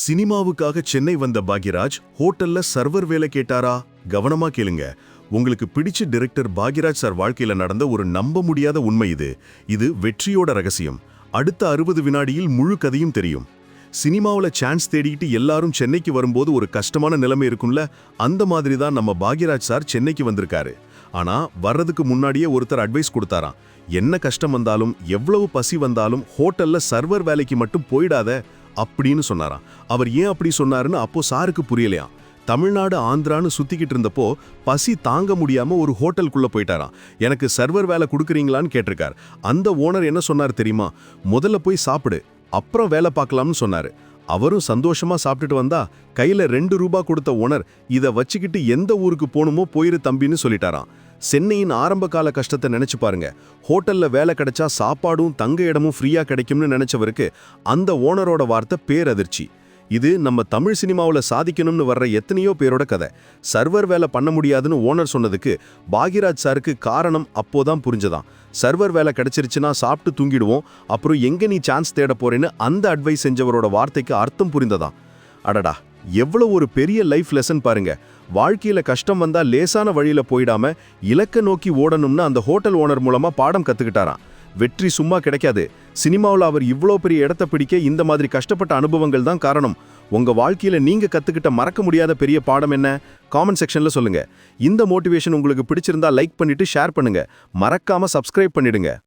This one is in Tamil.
சினிமாவுக்காக சென்னை வந்த பாக்யராஜ் ஹோட்டல்ல சர்வர் வேலை கேட்டாரா? கவனமா கேளுங்க. உங்களுக்கு பிடிச்ச டிரெக்டர் பாக்யராஜ் சார் வாழ்க்கையில நடந்த ஒரு நம்ப முடியாத உண்மை இது. இது வெற்றியோட ரகசியம். அடுத்த அறுபது வினாடியில் முழு கதையும் தெரியும். சினிமாவில் சான்ஸ் தேடிக்கிட்டு எல்லாரும் சென்னைக்கு வரும்போது ஒரு கஷ்டமான நிலைமை இருக்கும்ல அந்த மாதிரி தான் நம்ம பாக்யராஜ் சார் சென்னைக்கு வந்திருக்காரு. ஆனால் வர்றதுக்கு முன்னாடியே ஒருத்தர் அட்வைஸ் கொடுத்தாராம். என்ன கஷ்டம் வந்தாலும் எவ்வளவு பசி வந்தாலும் ஹோட்டலில் சர்வர் வேலைக்கு மட்டும் போயிடாத அப்படின்னு சொன்னாராம். அவர் ஏன் அப்படி சொன்னாருன்னு அப்போ சாருக்கு புரியலையாம். தமிழ்நாடு ஆந்திரான்னு சுத்திக்கிட்டு இருந்தப்போ பசி தாங்க முடியாம ஒரு ஹோட்டலுக்குள்ள போயிட்டாராம். எனக்கு சர்வர் வேலை கொடுக்குறீங்களான்னு கேட்டிருக்கார். அந்த ஓனர் என்ன சொன்னார் தெரியுமா? முதல்ல போய் சாப்பிடு அப்புறம் வேலை பார்க்கலாம்னு சொன்னாரு. அவரும் சந்தோஷமா சாப்பிட்டுட்டு வந்தா கையில ரெண்டு ரூபா கொடுத்த ஓனர் இதை வச்சுக்கிட்டு எந்த ஊருக்கு போகணுமோ போயிரு தம்பின்னு சொல்லிட்டாராம். சென்னையின் ஆரம்ப கால கஷ்டத்தை நினைச்சு பாருங்க. ஹோட்டல்ல வேலை கிடைச்சா சாப்பாடும் தங்க இடமும் ஃப்ரீயா கிடைக்கும்னு நினைச்சவருக்கு அந்த ஓனரோட வார்த்தை பேரதிர்ச்சி. இது நம்ம தமிழ் சினிமாவில் சாதிக்கணும்னு வர்ற எத்தனையோ பேரோட கதை. சர்வர் வேலை பண்ண முடியாதுன்னு ஓனர் சொன்னதுக்கு பாகிராஜ் சாருக்கு காரணம் அப்போதான் புரிஞ்சதாம். சர்வர் வேலை கிடைச்சிருச்சுன்னா சாப்பிட்டு தூங்கிடுவோம் அப்புறம் எங்கே நீ சான்ஸ் தேட போறேன்னு அந்த அட்வைஸ் செஞ்சவரோட வார்த்தைக்கு அர்த்தம் புரிந்ததான் அடடா எவ்வளோ ஒரு பெரிய லைஃப் லெசன் பாருங்க. வாழ்க்கையில கஷ்டம் வந்தா லேசான வழியில போயிடாம இலக்க நோக்கி ஓடணும்னு அந்த ஹோட்டல் ஓனர் மூலமா பாடம் கத்துக்கிட்டாராம். வெற்றி சும்மா கிடைக்காது. சினிமாவில் அவர் இவ்வளோ பெரிய இடத்த பிடிக்க இந்த மாதிரி கஷ்டப்பட்ட அனுபவங்கள் தான் காரணம். உங்க வாழ்க்கையில நீங்க கத்துக்கிட்ட மறக்க முடியாத பெரிய பாடம் என்ன? காமெண்ட் செக்ஷன்ல சொல்லுங்க. இந்த மோட்டிவேஷன் உங்களுக்கு பிடிச்சிருந்தா லைக் பண்ணிட்டு ஷேர் பண்ணுங்க. மறக்காம சப்ஸ்கிரைப் பண்ணிடுங்க.